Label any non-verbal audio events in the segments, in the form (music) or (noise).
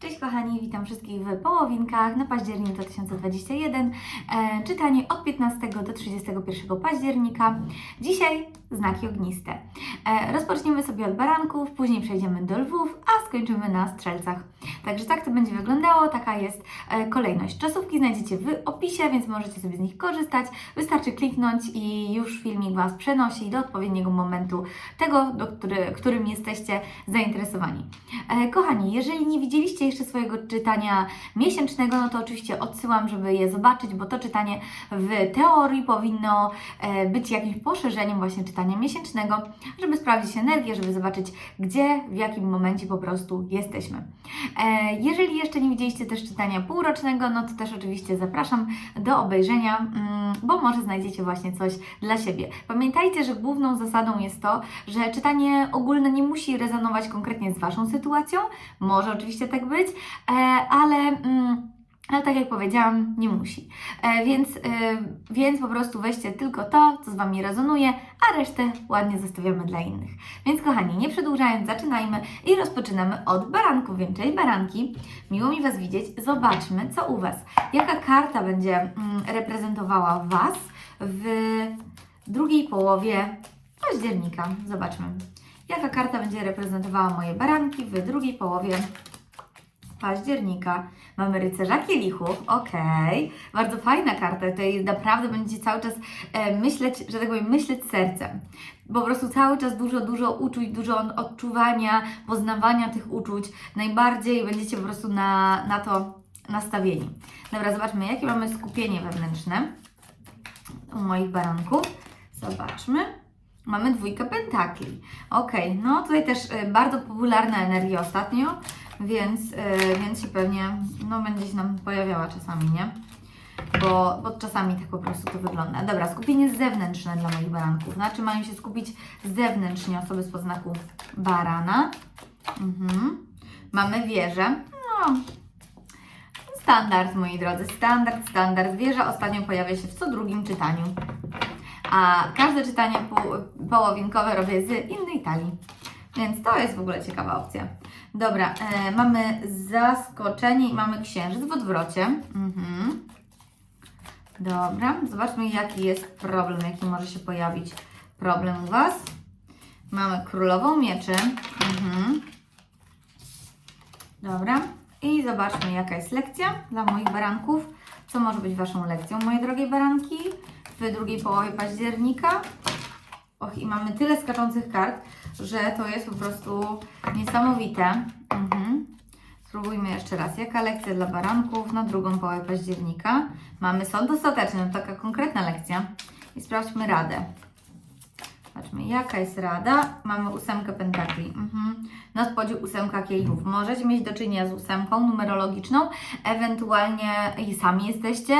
Cześć kochani, witam wszystkich w połowinkach na październik 2021. E, czytanie od 15 do 31 października. Dzisiaj znaki ogniste. E, rozpoczniemy sobie od baranków, później przejdziemy do lwów, a skończymy na strzelcach. Także tak to będzie wyglądało, taka jest e, kolejność. Czasówki znajdziecie w opisie, więc możecie sobie z nich korzystać. Wystarczy kliknąć i już filmik Was przenosi do odpowiedniego momentu tego, do który, którym jesteście zainteresowani. E, kochani, jeżeli nie widzieliście jeszcze swojego czytania miesięcznego, no to oczywiście odsyłam, żeby je zobaczyć, bo to czytanie w teorii powinno e, być jakimś poszerzeniem właśnie czytania miesięcznego, żeby sprawdzić energię, żeby zobaczyć, gdzie, w jakim momencie po prostu jesteśmy. E, jeżeli jeszcze nie widzieliście też czytania półrocznego, no to też oczywiście zapraszam do obejrzenia, mm, bo może znajdziecie właśnie coś dla siebie. Pamiętajcie, że główną zasadą jest to, że czytanie ogólne nie musi rezonować konkretnie z Waszą sytuacją, może oczywiście tak być, e, ale. Mm, ale tak jak powiedziałam, nie musi. E, więc, e, więc po prostu weźcie tylko to, co z Wami rezonuje, a resztę ładnie zostawiamy dla innych. Więc kochani, nie przedłużając, zaczynajmy i rozpoczynamy od baranków, więc cześć baranki. Miło mi Was widzieć. Zobaczmy, co u Was. Jaka karta będzie mm, reprezentowała Was w drugiej połowie października. Zobaczmy. Jaka karta będzie reprezentowała moje baranki w drugiej połowie października. Mamy rycerza kielichów, okej. Bardzo fajna karta. Tutaj naprawdę będziecie cały czas e, myśleć, że tak powiem, myśleć sercem. Po prostu cały czas dużo, dużo uczuć, dużo odczuwania, poznawania tych uczuć. Najbardziej będziecie po prostu na, na to nastawieni. Dobra, zobaczmy, jakie mamy skupienie wewnętrzne u moich baranków. Zobaczmy. Mamy dwójkę pentakli. Ok, no tutaj też y, bardzo popularna energia ostatnio, więc, y, więc się pewnie, no będzie się nam pojawiała czasami, nie? Bo, bo czasami tak po prostu to wygląda. Dobra, skupienie zewnętrzne dla moich baranków. Znaczy mają się skupić zewnętrznie osoby z poznaku barana. Mhm. Mamy wieżę. No, standard, moi drodzy, standard, standard. Wieża ostatnio pojawia się w co drugim czytaniu a każde czytanie połowinkowe robię z innej talii. Więc to jest w ogóle ciekawa opcja. Dobra, e, mamy zaskoczenie i mamy księżyc w odwrocie. Mhm. Dobra, zobaczmy jaki jest problem, jaki może się pojawić problem u Was. Mamy królową mieczy. Mhm. Dobra, i zobaczmy jaka jest lekcja dla moich baranków. Co może być Waszą lekcją, moje drogie baranki? w drugiej połowie października. Och, i mamy tyle skaczących kart, że to jest po prostu niesamowite. Mhm. Spróbujmy jeszcze raz. Jaka lekcja dla baranków na drugą połowę października? Mamy sąd ostateczny, to taka konkretna lekcja. I sprawdźmy radę. Zobaczmy, jaka jest rada. Mamy ósemkę pentakli. Mhm. Na spodzie ósemka kielichów. Możecie mieć do czynienia z ósemką numerologiczną, ewentualnie sami jesteście,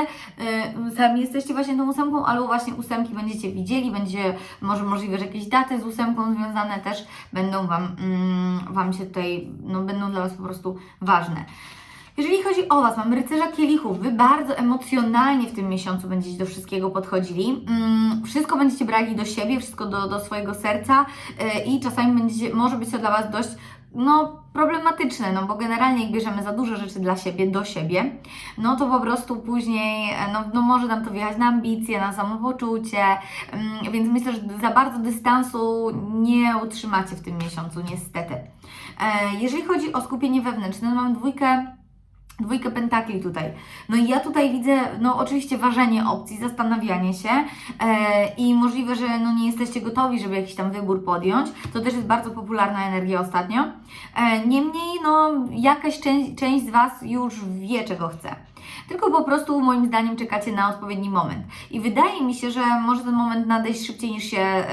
yy, sami jesteście właśnie tą ósemką, albo właśnie ósemki będziecie widzieli, będzie może możliwe, że jakieś daty z ósemką związane też będą Wam, yy, wam się tutaj, no będą dla Was po prostu ważne. Jeżeli chodzi o Was, mamy rycerza kielichów. Wy bardzo emocjonalnie w tym miesiącu będziecie do wszystkiego podchodzili. Mm, wszystko będziecie brali do siebie, wszystko do, do swojego serca yy, i czasami będziecie, może być to dla Was dość no, problematyczne, no bo generalnie jak bierzemy za dużo rzeczy dla siebie, do siebie, no to po prostu później, no, no może nam to wjechać na ambicje, na samopoczucie, mm, więc myślę, że za bardzo dystansu nie utrzymacie w tym miesiącu, niestety. E, jeżeli chodzi o skupienie wewnętrzne, no mam dwójkę Dwójkę pentakli tutaj. No i ja tutaj widzę, no oczywiście ważenie opcji, zastanawianie się e, i możliwe, że no nie jesteście gotowi, żeby jakiś tam wybór podjąć. To też jest bardzo popularna energia ostatnio. E, niemniej, no jakaś część, część z Was już wie, czego chce tylko po prostu moim zdaniem czekacie na odpowiedni moment. I wydaje mi się, że może ten moment nadejść szybciej niż się,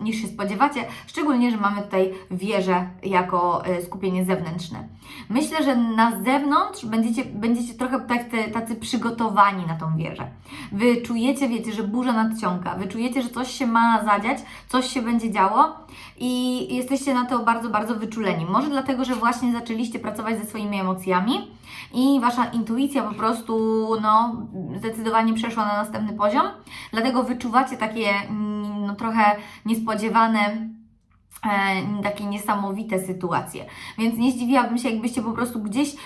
niż się spodziewacie, szczególnie, że mamy tutaj wieżę jako e, skupienie zewnętrzne. Myślę, że na zewnątrz będziecie, będziecie trochę tacy, tacy przygotowani na tą wieżę. Wy czujecie, wiecie, że burza nadciąga, wy czujecie, że coś się ma zadziać, coś się będzie działo i jesteście na to bardzo, bardzo wyczuleni. Może dlatego, że właśnie zaczęliście pracować ze swoimi emocjami i Wasza intuicja po prostu no, zdecydowanie przeszła na następny poziom, dlatego wyczuwacie takie mm, no, trochę niespodziewane e, takie niesamowite sytuacje. Więc nie zdziwiłabym się, jakbyście po prostu gdzieś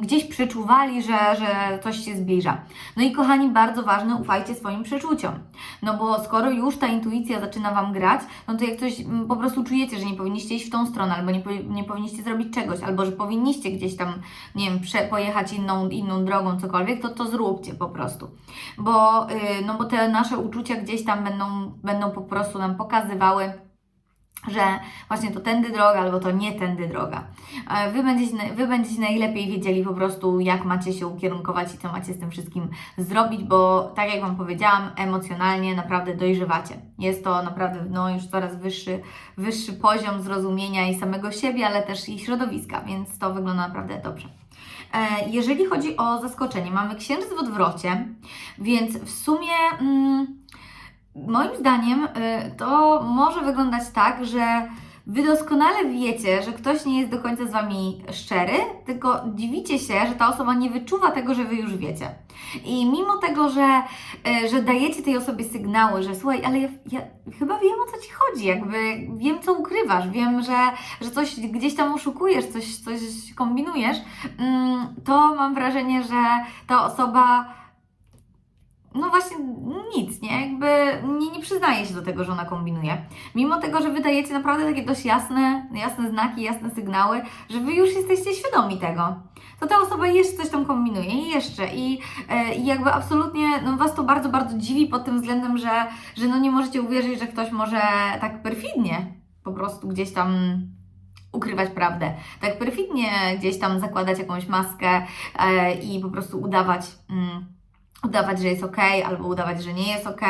gdzieś przeczuwali, że, że coś się zbliża. No i kochani, bardzo ważne, ufajcie swoim przeczuciom. No bo skoro już ta intuicja zaczyna Wam grać, no to jak coś mm, po prostu czujecie, że nie powinniście iść w tą stronę, albo nie, nie powinniście zrobić czegoś, albo że powinniście gdzieś tam, nie wiem, prze, pojechać inną, inną drogą, cokolwiek, to to zróbcie po prostu. Bo, yy, no bo te nasze uczucia gdzieś tam będą, będą po prostu nam pokazywały, że właśnie to tędy droga, albo to nie tędy droga. E, Wy będziecie, wy będziecie najlepiej wiedzieli po prostu, jak macie się ukierunkować i co macie z tym wszystkim zrobić, bo tak jak Wam powiedziałam, emocjonalnie naprawdę dojrzewacie. Jest to naprawdę no, już coraz wyższy, wyższy poziom zrozumienia i samego siebie, ale też i środowiska, więc to wygląda naprawdę dobrze. E, Jeżeli chodzi o zaskoczenie, mamy księżyc w odwrocie, więc w sumie. Mm, Moim zdaniem y, to może wyglądać tak, że Wy doskonale wiecie, że ktoś nie jest do końca z Wami szczery, tylko dziwicie się, że ta osoba nie wyczuwa tego, że Wy już wiecie. I mimo tego, że, y, że dajecie tej osobie sygnały, że słuchaj, ale ja, ja chyba wiem o co Ci chodzi, jakby wiem co ukrywasz, wiem, że, że coś gdzieś tam oszukujesz, coś, coś kombinujesz, mm, to mam wrażenie, że ta osoba no właśnie nic, nie? Jakby nie, nie przyznaje się do tego, że ona kombinuje. Mimo tego, że wydajecie naprawdę takie dość jasne, jasne znaki, jasne sygnały, że Wy już jesteście świadomi tego. To ta osoba jeszcze coś tam kombinuje i jeszcze. I, e, i jakby absolutnie no, Was to bardzo, bardzo dziwi pod tym względem, że, że no nie możecie uwierzyć, że ktoś może tak perfidnie po prostu gdzieś tam ukrywać prawdę. Tak perfidnie gdzieś tam zakładać jakąś maskę e, i po prostu udawać... Mm, udawać, że jest ok, albo udawać, że nie jest ok,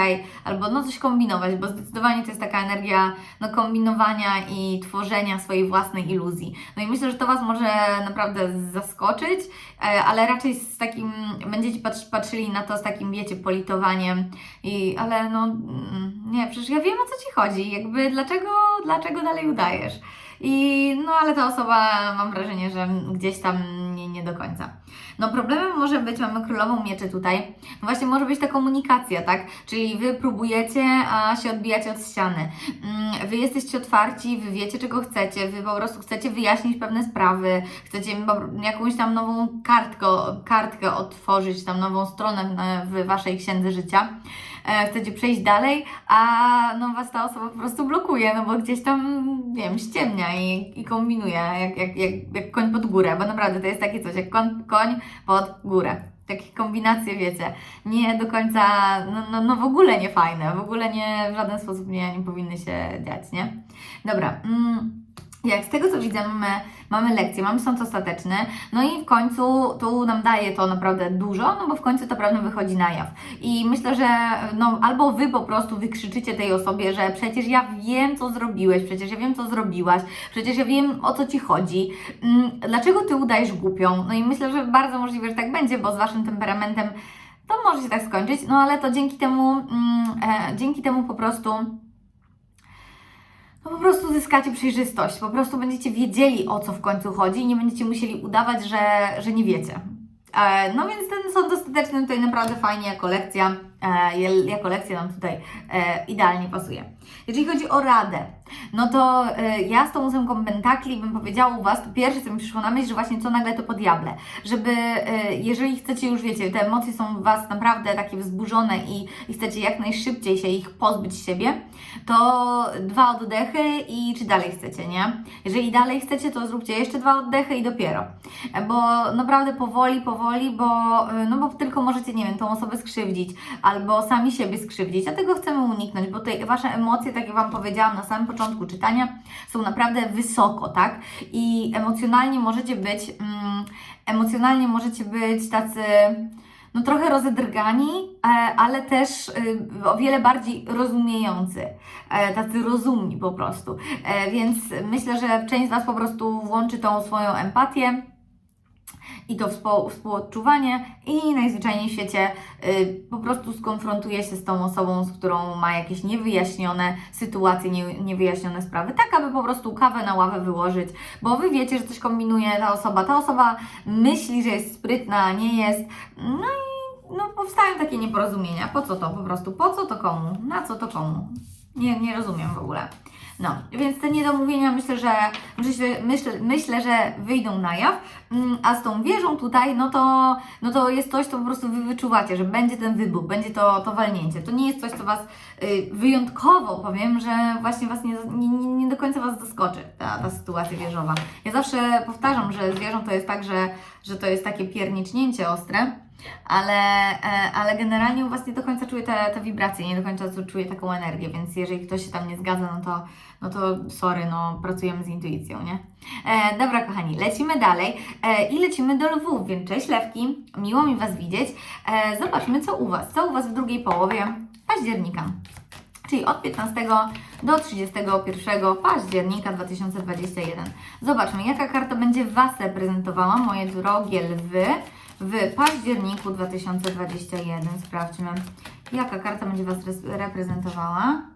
albo no coś kombinować, bo zdecydowanie to jest taka energia no, kombinowania i tworzenia swojej własnej iluzji. No i myślę, że to Was może naprawdę zaskoczyć, ale raczej z takim, będziecie patrz, patrzyli na to z takim, wiecie, politowaniem i, ale no, mm, nie, przecież ja wiem o co Ci chodzi, jakby dlaczego, dlaczego dalej udajesz? I no, ale ta osoba, mam wrażenie, że gdzieś tam nie, nie do końca. No problemem może być, mamy królową mieczy tutaj, no właśnie może być ta komunikacja, tak? Czyli Wy próbujecie, a się odbijacie od ściany. Mm, Wy jesteście otwarci, Wy wiecie czego chcecie, Wy po prostu chcecie wyjaśnić pewne sprawy, chcecie jakąś tam nową kartkę, kartkę otworzyć, tam nową stronę w- Waszej księdze życia. Chcecie przejść dalej, a no Was ta osoba po prostu blokuje, no bo gdzieś tam, nie wiem, ściemnia i, i kombinuje, jak, jak, jak, jak koń pod górę, bo naprawdę to jest takie coś, jak koń, koń pod górę. Takie kombinacje, wiecie, nie do końca, no, no, no w ogóle nie fajne, w ogóle nie, w żaden sposób nie, nie powinny się dziać, nie? Dobra, mm, jak z tego co widzę, mamy, mamy lekcję, mamy sąd ostateczny, no i w końcu tu nam daje to naprawdę dużo, no bo w końcu ta prawda wychodzi na jaw. I myślę, że no, albo Wy po prostu wykrzyczycie tej osobie, że przecież ja wiem, co zrobiłeś, przecież ja wiem, co zrobiłaś, przecież ja wiem, o co Ci chodzi, mm, dlaczego Ty udajesz głupią? No i myślę, że bardzo możliwe, że tak będzie, bo z Waszym temperamentem to może się tak skończyć, no ale to dzięki temu, mm, e, dzięki temu po prostu no po prostu zyskacie przejrzystość, po prostu będziecie wiedzieli o co w końcu chodzi i nie będziecie musieli udawać, że, że nie wiecie. E, no więc ten sąd ostateczny tutaj naprawdę fajnie jako lekcja, jako lekcja nam tutaj e, idealnie pasuje. Jeżeli chodzi o radę, no to e, ja z tą ósemką pentakli bym powiedziała u Was, to pierwsze co mi przyszło na myśl, że właśnie co nagle to po diable, żeby e, jeżeli chcecie już, wiecie, te emocje są w Was naprawdę takie wzburzone i, i chcecie jak najszybciej się ich pozbyć z siebie, to dwa oddechy i czy dalej chcecie, nie? Jeżeli dalej chcecie, to zróbcie jeszcze dwa oddechy i dopiero. E, Bo naprawdę powoli, powoli, bo, e, no bo tylko możecie, nie wiem, tą osobę skrzywdzić albo sami siebie skrzywdzić, a tego chcemy uniknąć, bo te Wasze emocje, tak jak Wam powiedziałam na samym początku czytania, są naprawdę wysoko, tak? I emocjonalnie możecie być, mm, emocjonalnie możecie być tacy no trochę rozedrgani, e, ale też y, o wiele bardziej rozumiejący, e, tacy rozumni po prostu. E, Więc myślę, że część z Was po prostu włączy tą swoją empatię i to współ, współodczuwanie i najzwyczajniej w świecie y, po prostu skonfrontuje się z tą osobą, z którą ma jakieś niewyjaśnione sytuacje, nie, niewyjaśnione sprawy, tak aby po prostu kawę na ławę wyłożyć, bo Wy wiecie, że coś kombinuje ta osoba, ta osoba myśli, że jest sprytna, nie jest, no i no, powstają takie nieporozumienia. Po co to po prostu? Po co to komu? Na co to komu? Nie, nie rozumiem w ogóle. No, więc te niedomówienia myślę, że myślę, myślę, myślę, że wyjdą na jaw, Mm, a z tą wieżą tutaj, no to, no to jest coś, co po prostu Wy wyczuwacie, że będzie ten wybuch, będzie to, to walnięcie. To nie jest coś, co Was y, wyjątkowo powiem, że właśnie Was nie, nie, nie- do końca Was zaskoczy ta, ta sytuacja wieżowa. Ja zawsze powtarzam, że z wieżą to jest tak, że, że to jest takie piernicznięcie ostre, ale, e, ale generalnie u Was nie do końca czuję te, te wibracje, nie do końca czuję taką energię, więc jeżeli ktoś się tam nie zgadza, no to, no to sorry, no pracujemy z intuicją, nie? E, dobra, kochani, lecimy dalej e, i lecimy do lwów, więc cześć lewki, miło mi Was widzieć. E, zobaczmy, co u Was, co u Was w drugiej połowie października. Czyli od 15 do 31 października 2021. Zobaczmy, jaka karta będzie Was reprezentowała, moje drogie lwy, w październiku 2021. Sprawdźmy, jaka karta będzie Was reprezentowała.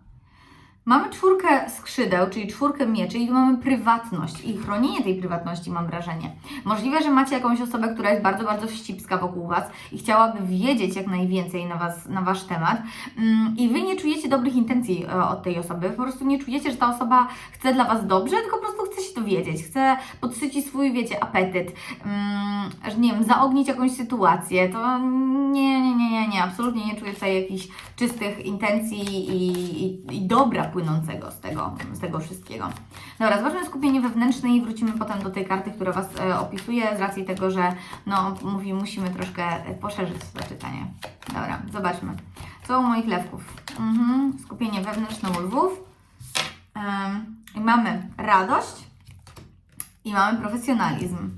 Mamy czwórkę skrzydeł, czyli czwórkę mieczy i tu mamy prywatność. I chronienie tej prywatności mam wrażenie. Możliwe, że macie jakąś osobę, która jest bardzo, bardzo wścibska wokół Was i chciałaby wiedzieć jak najwięcej na, was, na Wasz temat. Mm, i Wy nie czujecie dobrych intencji e, od tej osoby, po prostu nie czujecie, że ta osoba chce dla Was dobrze, tylko po prostu chce się dowiedzieć, chce podsycić swój, wiecie, apetyt, mm, że nie wiem, zaognić jakąś sytuację, to nie, nie, nie, nie, nie, absolutnie nie czuję tutaj jakichś czystych intencji i, i, i dobra płynącego z tego, z tego wszystkiego. Dobra, zobaczmy skupienie wewnętrzne i wrócimy potem do tej karty, która Was e, opisuje, z racji tego, że no, mówi, musimy troszkę e, poszerzyć to czytanie. Dobra, zobaczmy. Co u moich lewków? Mhm, skupienie wewnętrzne u lwów. Mamy radość i mamy profesjonalizm.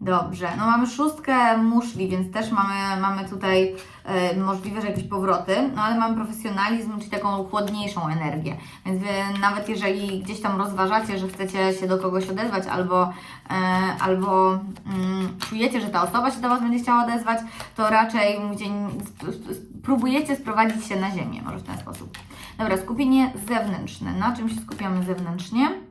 Dobrze, no mamy szóstkę muszli, więc też mamy, mamy tutaj możliwe, że jakieś powroty, no ale mamy profesjonalizm, czyli taką chłodniejszą energię. Więc Wy nawet jeżeli gdzieś tam rozważacie, że chcecie się do kogoś odezwać albo, e, albo mm, czujecie, że ta osoba się do Was będzie chciała odezwać, to raczej mówicie, próbujecie sprowadzić się na ziemię, może w ten sposób. Dobra, skupienie zewnętrzne. Na czym się skupiamy zewnętrznie?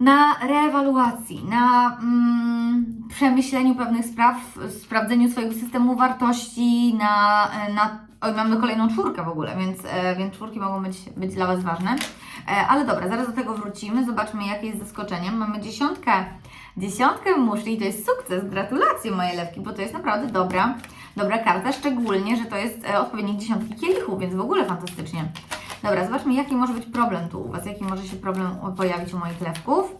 Na reewaluacji, na mm, przemyśleniu pewnych spraw, sprawdzeniu swojego systemu wartości, na, na oj, mamy kolejną czwórkę w ogóle, więc, e, więc czwórki mogą być, być dla Was ważne. E, ale dobra, zaraz do tego wrócimy, zobaczmy jakie jest zaskoczeniem. Mamy dziesiątkę, dziesiątkę muszli i to jest sukces, gratulacje moje lewki, bo to jest naprawdę dobra, dobra karta, szczególnie, że to jest e, odpowiednik dziesiątki kielichów, więc w ogóle fantastycznie. Dobra, zobaczmy, jaki może być problem tu u Was, jaki może się problem pojawić u moich lewków.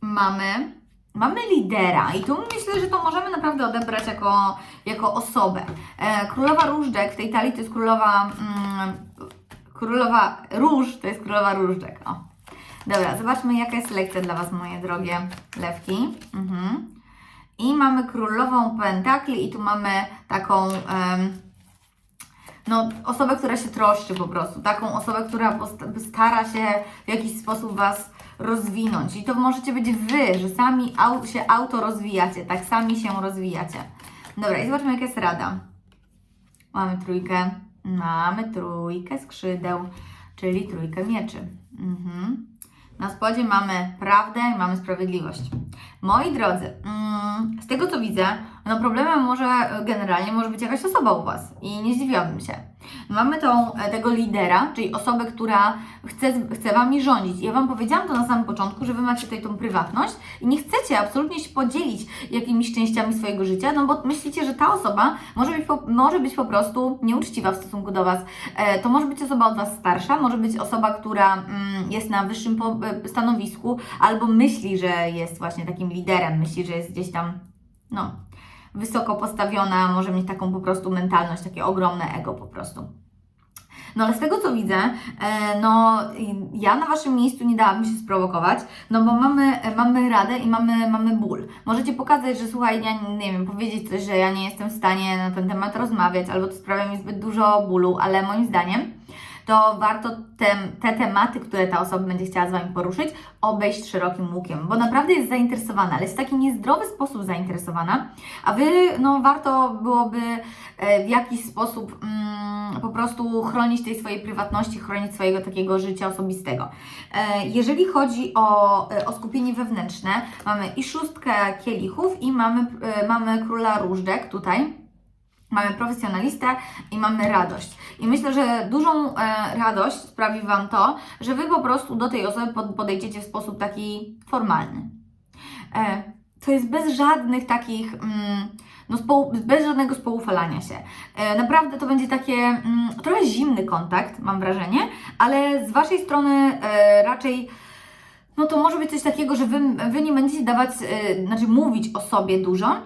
Mamy, mamy lidera i tu myślę, że to możemy naprawdę odebrać jako, jako osobę. E, królowa różdżek w tej talii to jest królowa, mm, królowa róż, to jest królowa różdżek, o. Dobra, zobaczmy, jaka jest lekcja dla Was, moje drogie lewki. Mhm. I mamy królową pentakli i tu mamy taką... no, osobę, która się troszczy po prostu, taką osobę, która stara się w jakiś sposób Was rozwinąć. I to możecie być Wy, że sami au- się auto rozwijacie, tak sami się rozwijacie. Dobra, i zobaczmy, jaka jest rada. Mamy trójkę, mamy trójkę skrzydeł, czyli trójkę mieczy. Mhm. Na spodzie mamy prawdę i mamy sprawiedliwość. Moi drodzy, mm, z tego co widzę, no problemem może generalnie może być jakaś osoba u Was i nie zdziwiłabym się. Mamy tą, e, tego lidera, czyli osobę, która chce, chce Wami rządzić. Ja Wam powiedziałam to na samym początku, że Wy macie tutaj tą prywatność i nie chcecie absolutnie się podzielić jakimiś częściami swojego życia, no bo myślicie, że ta osoba może być po, może być po prostu nieuczciwa w stosunku do Was. E, to może być osoba od Was starsza, może być osoba, która mm, jest na wyższym e, stanowisku albo myśli, że jest właśnie takim liderem, myśli, że jest gdzieś tam, no, wysoko postawiona, może mieć taką po prostu mentalność, takie ogromne ego po prostu. No ale z tego co widzę, e, no ja na Waszym miejscu nie dałabym się sprowokować, no bo mamy, mamy radę i mamy, mamy ból. Możecie pokazać, że słuchaj, ja nie wiem, powiedzieć coś, że ja nie jestem w stanie na ten temat rozmawiać, albo to sprawia mi zbyt dużo bólu, ale moim zdaniem to warto te, te tematy, które ta osoba będzie chciała z Wami poruszyć, obejść szerokim łukiem, bo naprawdę jest zainteresowana, ale jest w taki niezdrowy sposób zainteresowana, a Wy, no warto byłoby e, w jakiś sposób mm, po prostu chronić tej swojej prywatności, chronić swojego takiego życia osobistego. E, jeżeli chodzi o, e, o skupienie wewnętrzne, mamy i szóstkę kielichów i mamy, mamy króla różdżek tutaj. Mamy profesjonalistę i mamy radość. I myślę, że dużą e, radość sprawi Wam to, że Wy po prostu do tej osoby pod- podejdziecie w sposób taki formalny. E, to jest bez żadnych takich, mm, no bez żadnego spoufalania się. E, naprawdę to będzie takie mm, trochę zimny kontakt, mam wrażenie, ale z Waszej strony e, raczej no to może być coś takiego, że wy, wy nie będziecie dawać, e, znaczy mówić o sobie dużo,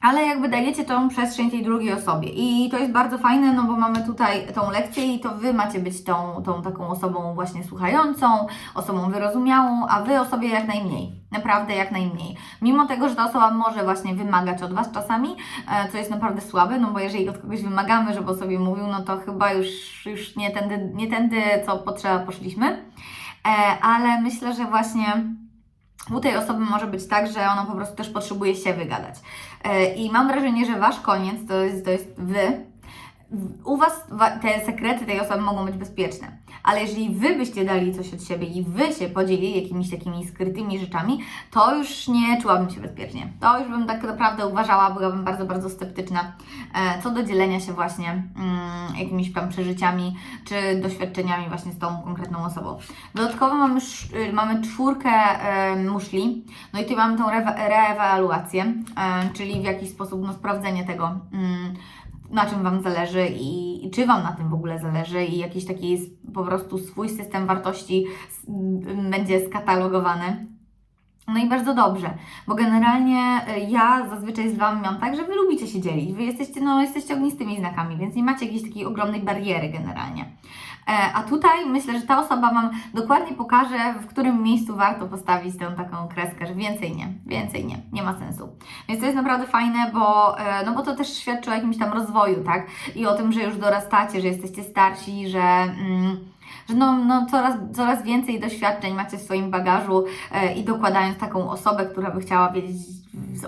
ale jakby dajecie tą przestrzeń tej drugiej osobie. I to jest bardzo fajne, no bo mamy tutaj tą lekcję i to Wy macie być tą, tą taką osobą właśnie słuchającą, osobą wyrozumiałą, a Wy o sobie jak najmniej. Naprawdę jak najmniej. Mimo tego, że ta osoba może właśnie wymagać od Was czasami, e, co jest naprawdę słabe, no bo jeżeli od kogoś wymagamy, żeby o sobie mówił, no to chyba już, już nie, tędy, nie tędy, co potrzeba, poszliśmy. E, ale myślę, że właśnie u tej osoby może być tak, że ona po prostu też potrzebuje się wygadać. E, I mam wrażenie, że Wasz koniec to jest, to jest Wy. U Was wa- te sekrety tej osoby mogą być bezpieczne, ale jeżeli Wy byście dali coś od siebie i Wy się podzielili jakimiś takimi skrytymi rzeczami, to już nie czułabym się bezpiecznie. To już bym tak naprawdę uważała, byłabym bardzo, bardzo sceptyczna e, co do dzielenia się właśnie mm, jakimiś tam przeżyciami czy doświadczeniami właśnie z tą konkretną osobą. Dodatkowo mamy, mamy czwórkę e, muszli, no i tutaj mamy tą rewa- reewaluację, e, czyli w jakiś sposób no, sprawdzenie tego, mm, na czym Wam zależy i, i czy Wam na tym w ogóle zależy i jakiś taki po prostu swój system wartości będzie skatalogowany. No i bardzo dobrze, bo generalnie y, ja zazwyczaj z Wami mam tak, że Wy lubicie się dzielić. Wy jesteście, no, jesteście ognistymi znakami, więc nie macie jakiejś takiej ogromnej bariery generalnie. E, A tutaj myślę, że ta osoba Wam dokładnie pokaże, w którym miejscu warto postawić tę taką kreskę, że więcej nie, więcej nie, nie ma sensu. Więc to jest naprawdę fajne, bo, e, no bo to też świadczy o jakimś tam rozwoju, tak? I o tym, że już dorastacie, że jesteście starsi, że... Mm, że no, no coraz, coraz więcej doświadczeń macie w swoim bagażu e, i dokładając taką osobę, która by chciała wiedzieć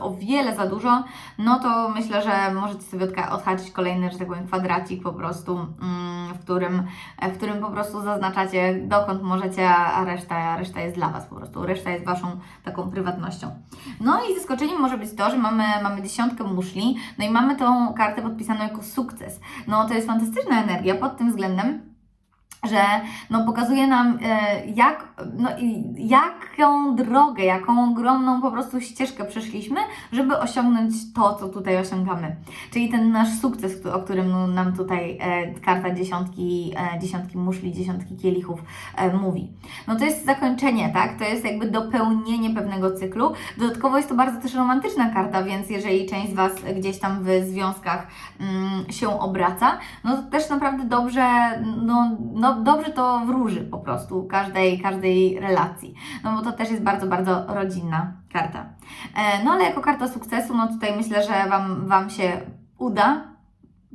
o wiele za dużo, no to myślę, że możecie sobie odhaczyć kolejny, że tak powiem, kwadracik po prostu, mm, w, którym, w którym po prostu zaznaczacie dokąd możecie, a reszta, a reszta jest dla Was po prostu, reszta jest Waszą taką prywatnością. No i zaskoczeniem może być to, że mamy, mamy dziesiątkę muszli, no i mamy tą kartę podpisaną jako sukces. No to jest fantastyczna energia pod tym względem, że no, pokazuje nam, e, jak, no, jaką drogę, jaką ogromną po prostu ścieżkę przeszliśmy, żeby osiągnąć to, co tutaj osiągamy. Czyli ten nasz sukces, o którym no, nam tutaj e, karta dziesiątki, e, dziesiątki muszli, dziesiątki kielichów mówi. No to jest zakończenie, tak? To jest jakby dopełnienie pewnego cyklu. Dodatkowo jest to bardzo też romantyczna karta, więc jeżeli część z Was gdzieś tam w związkach mm, się obraca, no to też naprawdę dobrze, no, no dobrze to wróży po prostu każdej, każdej relacji. No bo to też jest bardzo, bardzo rodzinna karta. E, no ale jako karta sukcesu, no tutaj myślę, że Wam, wam się uda.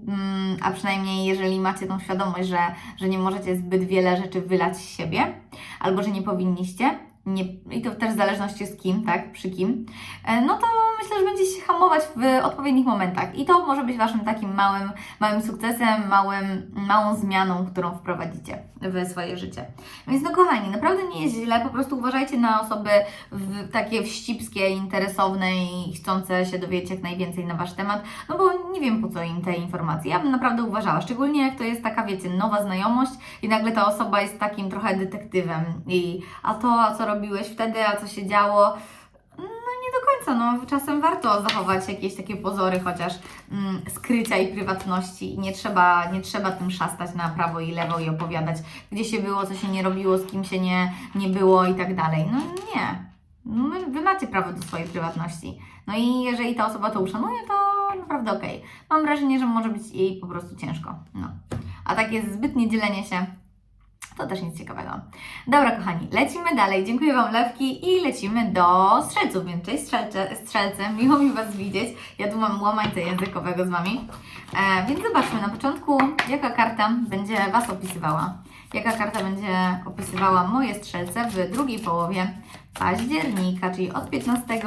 Mm, a przynajmniej jeżeli macie tą świadomość, że, że nie możecie zbyt wiele rzeczy wylać z siebie, albo że nie powinniście, nie, i to też w zależności z kim, tak, przy kim, e, no to myślę, że będziecie się hamować w odpowiednich momentach. I to może być Waszym takim małym, małym sukcesem, małym, małą zmianą, którą wprowadzicie w swoje życie. Więc no kochani, naprawdę nie jest źle, po prostu uważajcie na osoby w, takie wścibskie, interesowne i chcące się dowiedzieć jak najwięcej na Wasz temat, no bo nie wiem po co im te informacje. Ja bym naprawdę uważała, szczególnie jak to jest taka, wiecie, nowa znajomość i nagle ta osoba jest takim trochę detektywem i a to, a co robiłeś wtedy, a co się działo, końca, no czasem warto zachować jakieś takie pozory chociaż mm, skrycia i prywatności nie trzeba, nie trzeba tym szastać na prawo i lewo i opowiadać, gdzie się było, co się nie robiło, z kim się nie, nie było i tak dalej. No nie. No, Wy macie prawo do swojej prywatności. No i jeżeli ta osoba to uszanuje, to naprawdę okej. Mam wrażenie, że może być jej po prostu ciężko. No. A takie zbytnie dzielenie się to też nic ciekawego. Dobra, kochani, lecimy dalej. Dziękuję Wam, Lewki, i lecimy do strzelców. Więc cześć, strzelce, strzelce, miło mi Was widzieć. Ja tu mam łamańca językowego z Wami. E, więc zobaczmy na początku, jaka karta będzie Was opisywała. Jaka karta będzie opisywała moje strzelce w drugiej połowie października, czyli od 15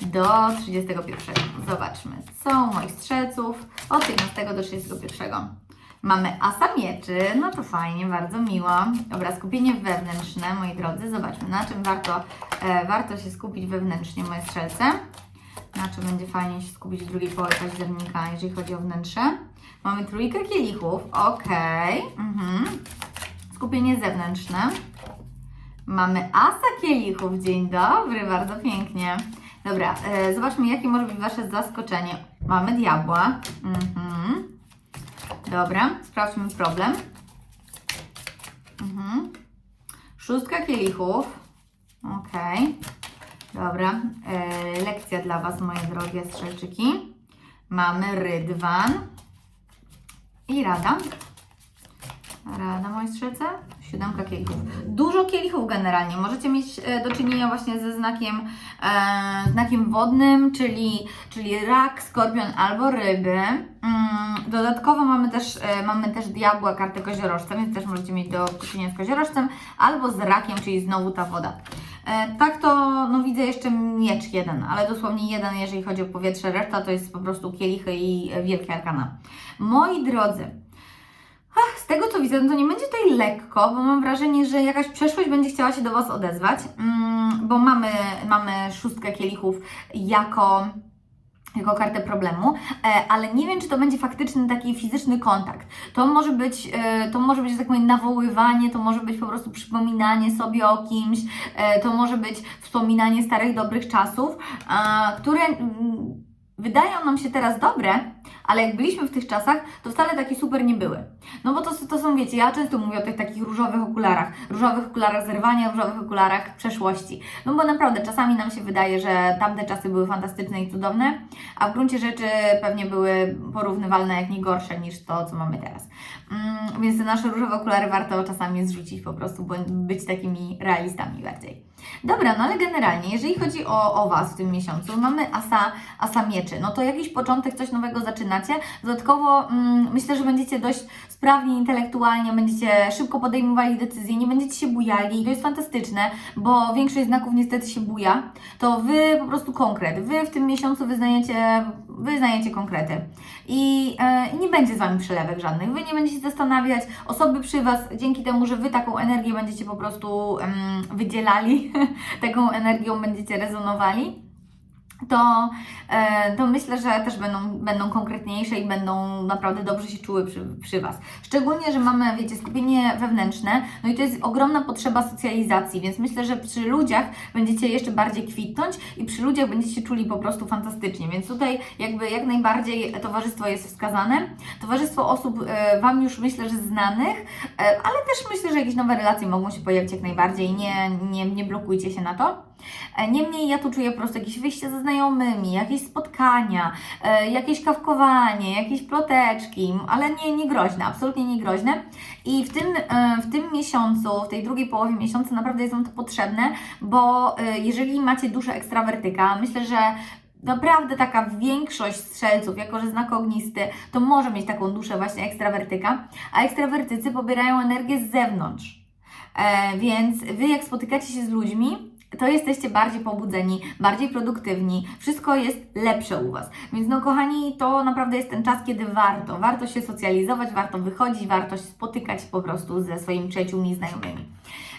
do 31. Zobaczmy, co u moich strzelców od 15 do 31. Mamy asa mieczy, no to fajnie, bardzo miło. Dobra, skupienie wewnętrzne, moi drodzy. Zobaczmy, na czym warto, e, warto się skupić wewnętrznie, moje strzelce. na czym będzie fajnie się skupić w drugiej połowie października, jeżeli chodzi o wnętrze. Mamy trójkę kielichów, ok. Mhm. Skupienie zewnętrzne. Mamy asa kielichów, dzień dobry, bardzo pięknie. Dobra, e, zobaczmy jakie może być Wasze zaskoczenie. Mamy diabła. Mhm. Dobra, sprawdźmy problem. Mhm. Szóstka kielichów. Okej. Dobra. E, lekcja dla Was, moje drogie strzelczyki. Mamy rydwan. I rada. Rada, moje strzelce. Siódemka kielichów. Dużo kielichów generalnie. Możecie mieć e, do czynienia właśnie ze znakiem, e, znakiem wodnym, czyli, czyli rak, skorpion albo ryby. Mm, dodatkowo mamy też, e, mamy też diabła, kartę koziorożca, więc też możecie mieć do czynienia z koziorożcem albo z rakiem, czyli znowu ta woda. E, tak to, no widzę jeszcze miecz jeden, ale dosłownie jeden, jeżeli chodzi o powietrze, reszta to jest po prostu kielichy i wielkie arkana. Moi drodzy, ach, z tego co widzę, no to nie będzie tutaj lekko, bo mam wrażenie, że jakaś przeszłość będzie chciała się do Was odezwać, mm, bo mamy, mamy szóstkę kielichów jako jako kartę problemu, e, ale nie wiem, czy to będzie faktyczny taki fizyczny kontakt. To może być, e, to może być, tak nawoływanie, to może być po prostu przypominanie sobie o kimś, e, to może być wspominanie starych, dobrych czasów, które mm, wydają nam się teraz dobre, ale jak byliśmy w tych czasach, to wcale takie super nie były. No bo to, to są, wiecie, ja często mówię o tych takich różowych okularach, różowych okularach zerwania, różowych okularach przeszłości. No bo naprawdę czasami nam się wydaje, że tamte czasy były fantastyczne i cudowne, a w gruncie rzeczy pewnie były porównywalne, jak nie gorsze niż to, co mamy teraz. Mm, więc te nasze różowe okulary warto czasami zrzucić po prostu, być takimi realistami bardziej. Dobra, no ale generalnie, jeżeli chodzi o, o Was w tym miesiącu, mamy asa, asa mieczy. No to jakiś początek, coś nowego zaczynacie. Dodatkowo mm, myślę, że będziecie dość sprawni intelektualnie, będziecie szybko podejmowali decyzje, nie będziecie się bujali. To jest fantastyczne, bo większość znaków niestety się buja. To Wy po prostu konkret. Wy w tym miesiącu wyznajecie, wyznajecie konkrety. I, e, I nie będzie z Wami przelewek żadnych. Wy nie będziecie zastanawiać. Osoby przy Was, dzięki temu, że Wy taką energię będziecie po prostu em, wydzielali, (laughs) taką energią będziecie rezonowali, to, e, to myślę, że też będą, będą konkretniejsze i będą naprawdę dobrze się czuły przy, przy Was. Szczególnie, że mamy, wiecie, skupienie wewnętrzne, no i to jest ogromna potrzeba socjalizacji, więc myślę, że przy ludziach będziecie jeszcze bardziej kwitnąć i przy ludziach będziecie się czuli po prostu fantastycznie, więc tutaj jakby jak najbardziej towarzystwo jest wskazane. Towarzystwo osób e, Wam już myślę, że znanych, e, ale też myślę, że jakieś nowe relacje mogą się pojawić jak najbardziej, nie, nie, nie blokujcie się na to. E, Niemniej ja tu czuję po prostu jakieś wyjście ze znajomymi, jakieś spotkania, e, jakieś kawkowanie, jakieś ploteczki, ale nie, nie groźne, absolutnie nie groźne. I w tym, e, w tym miesiącu, w tej drugiej połowie miesiąca naprawdę jest Wam to potrzebne, bo jeżeli macie duszę ekstrawertyka, myślę, że Naprawdę taka większość strzelców, jako że znak ognisty, to może mieć taką duszę właśnie ekstrawertyka, a ekstrawertycy pobierają energię z zewnątrz. E, więc Wy jak spotykacie się z ludźmi, to jesteście bardziej pobudzeni, bardziej produktywni, wszystko jest lepsze u Was. Więc no kochani, to naprawdę jest ten czas, kiedy warto, warto się socjalizować, warto wychodzić, warto się spotykać po prostu ze swoimi przyjaciółmi i znajomymi.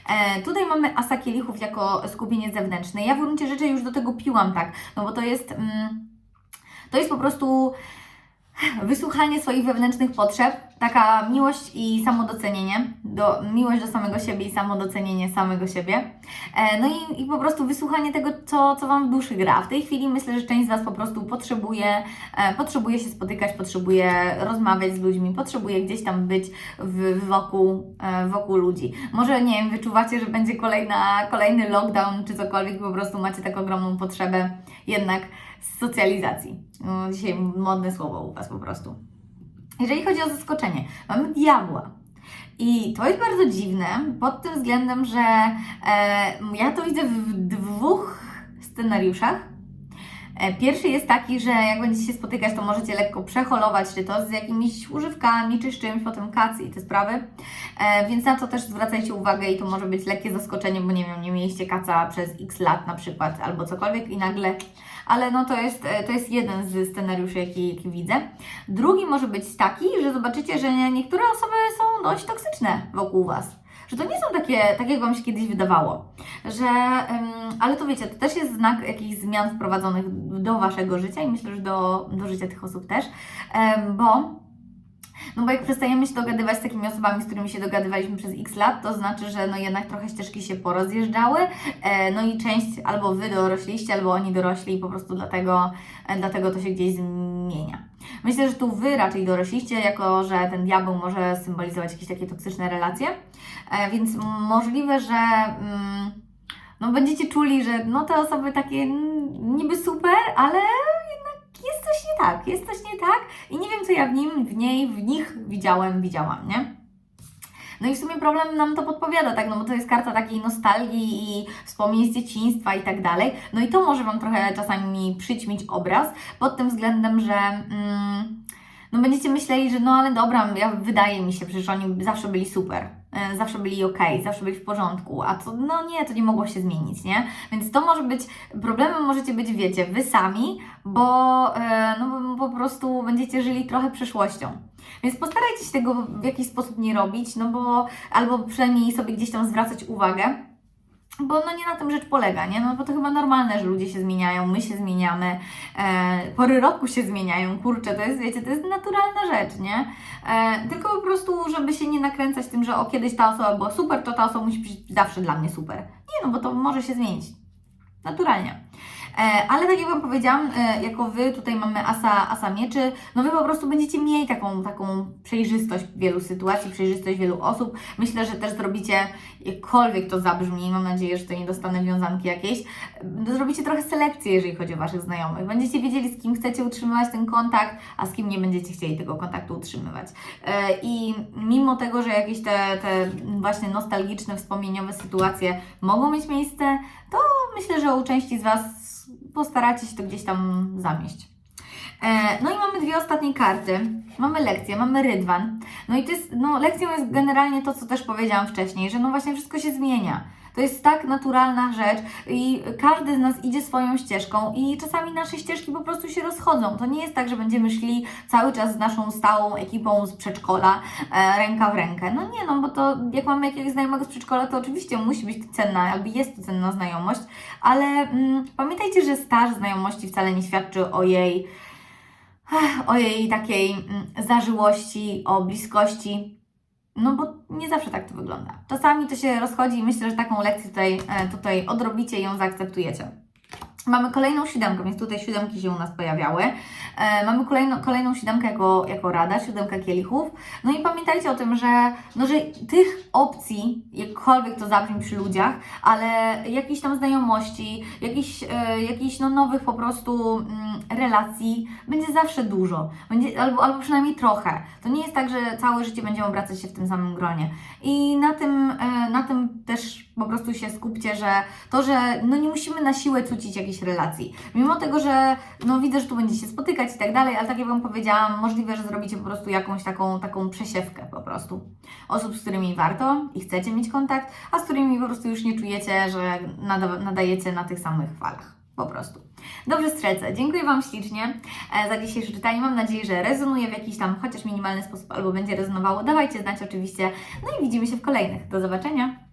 E, tutaj mamy asa kielichów jako skupienie zewnętrzne. Ja w gruncie rzeczy już do tego piłam tak, no bo to jest, mm, to jest po prostu wysłuchanie swoich wewnętrznych potrzeb, taka miłość i samodocenienie, do, miłość do samego siebie i samodocenienie samego siebie. E, no i, i po prostu wysłuchanie tego, co, co Wam w duszy gra. W tej chwili myślę, że część z Was po prostu potrzebuje, e, potrzebuje się spotykać, potrzebuje rozmawiać z ludźmi, potrzebuje gdzieś tam być w, wokół, e, wokół ludzi. Może, nie wiem, wyczuwacie, że będzie kolejna, kolejny lockdown czy cokolwiek, po prostu macie tak ogromną potrzebę jednak socjalizacji. No, dzisiaj modne słowo u Was po prostu. Jeżeli chodzi o zaskoczenie, mamy diabła. I to jest bardzo dziwne pod tym względem, że e, ja to widzę w dwóch scenariuszach. E, Pierwszy jest taki, że jak będziecie się spotykać, to możecie lekko przeholować, czy to z jakimiś używkami, czy z czymś, potem kacy i te sprawy. E, więc na to też zwracajcie uwagę i to może być lekkie zaskoczenie, bo nie wiem, nie mieliście kaca przez x lat na przykład, albo cokolwiek i nagle ale no to jest, e, to jest jeden z scenariuszy, jaki, jaki widzę. Drugi może być taki, że zobaczycie, że niektóre osoby są dość toksyczne wokół Was. że to nie są takie, tak jak Wam się kiedyś wydawało, że, ale to wiecie, to też jest znak jakichś zmian wprowadzonych do Waszego życia i myślę, że do, do życia tych osób też, bo no bo jak przestajemy się dogadywać z takimi osobami, z którymi się dogadywaliśmy przez x lat, to znaczy, że no jednak trochę ścieżki się porozjeżdżały, e, no i część albo Wy dorośliście, albo oni dorośli i po prostu dlatego, e, dlatego to się gdzieś zmienia. Myślę, że tu Wy raczej dorośliście, jako że ten diabeł może symbolizować jakieś takie toksyczne relacje, e, więc możliwe, że mm, no będziecie czuli, że no te osoby takie niby super, ale jest coś nie tak, jest coś nie tak i nie wiem, co ja w nim, w niej, w nich widziałem, widziałam, nie? No i w sumie problem nam to podpowiada, tak, no bo to jest karta takiej nostalgii i wspomnień z dzieciństwa i tak dalej. No i to może Wam trochę czasami przyćmić obraz pod tym względem, że mm, no będziecie myśleli, że no ale dobra, ja, wydaje mi się, przecież oni zawsze byli super, zawsze byli ok, zawsze byli w porządku, a to no nie, to nie mogło się zmienić, nie? Więc to może być, problemem możecie być, wiecie, Wy sami, bo e, no, po prostu będziecie żyli trochę przeszłością. Więc postarajcie się tego w jakiś sposób nie robić, no bo albo przynajmniej sobie gdzieś tam zwracać uwagę, bo no nie na tym rzecz polega, nie? No bo to chyba normalne, że ludzie się zmieniają, my się zmieniamy, e, pory roku się zmieniają, kurczę, to jest, wiecie, to jest naturalna rzecz, nie? E, tylko po prostu, żeby się nie nakręcać tym, że o kiedyś ta osoba była super, to ta osoba musi być zawsze dla mnie super. Nie, no bo to może się zmienić. Naturalnie. E, ale tak jak Wam powiedziałam, e, jako Wy tutaj mamy asa, asa mieczy, no Wy po prostu będziecie mieli taką, taką przejrzystość wielu sytuacji, przejrzystość wielu osób. Myślę, że też zrobicie, jakkolwiek to zabrzmi, mam nadzieję, że to nie dostanę wiązanki jakieś, e, zrobicie trochę selekcję, jeżeli chodzi o Waszych znajomych. Będziecie wiedzieli, z kim chcecie utrzymywać ten kontakt, a z kim nie będziecie chcieli tego kontaktu utrzymywać. I mimo tego, że jakieś te, te właśnie nostalgiczne, wspomnieniowe sytuacje mogą mieć miejsce, to myślę, że u części z Was postaracie się to gdzieś tam zamieść. E, No i mamy dwie ostatnie karty. Mamy lekcję, mamy rydwan. No i to jest, no lekcją jest generalnie to, co też powiedziałam wcześniej, że no właśnie wszystko się zmienia. To jest tak naturalna rzecz i każdy z nas idzie swoją ścieżką i czasami nasze ścieżki po prostu się rozchodzą. To nie jest tak, że będziemy szli cały czas z naszą stałą ekipą z przedszkola e, ręka w rękę. No nie, no bo to jak mamy jakiegoś znajomego z przedszkola, to oczywiście musi być cenna, jakby jest to cenna znajomość, ale mm, pamiętajcie, że staż znajomości wcale nie świadczy o jej o jej takiej mm, zażyłości, o bliskości. No bo nie zawsze tak to wygląda. Czasami to się rozchodzi i myślę, że taką lekcję tutaj, e, tutaj odrobicie i ją zaakceptujecie. Mamy kolejną siódemkę, więc tutaj siódemki się u nas pojawiały. E, mamy kolejną, kolejną siódemkę jako, jako rada, siódemkę kielichów. No i pamiętajcie o tym, że, no, że tych opcji, jakkolwiek to zabrzmi przy ludziach, ale jakiejś tam znajomości, jakichś, e, jakichś no, nowych po prostu mm, relacji będzie zawsze dużo. Będzie, albo, albo przynajmniej trochę. To nie jest tak, że całe życie będziemy obracać się w tym samym gronie. I na tym, e, na tym też po prostu się skupcie, że to, że no nie musimy na siłę cucić jakiejś relacji. Mimo tego, że no widzę, że tu będziecie spotykać i tak dalej, ale tak jak Wam powiedziałam, możliwe, że zrobicie po prostu jakąś taką, taką przesiewkę po prostu. Osób, z którymi warto i chcecie mieć kontakt, a z którymi po prostu już nie czujecie, że nada, nadajecie na tych samych falach. Po prostu. Dobrze, strzelce. Dziękuję Wam ślicznie e, za dzisiejsze czytanie. Mam nadzieję, że rezonuje w jakiś tam chociaż minimalny sposób albo będzie rezonowało. Dawajcie znać oczywiście. No i widzimy się w kolejnych. Do zobaczenia.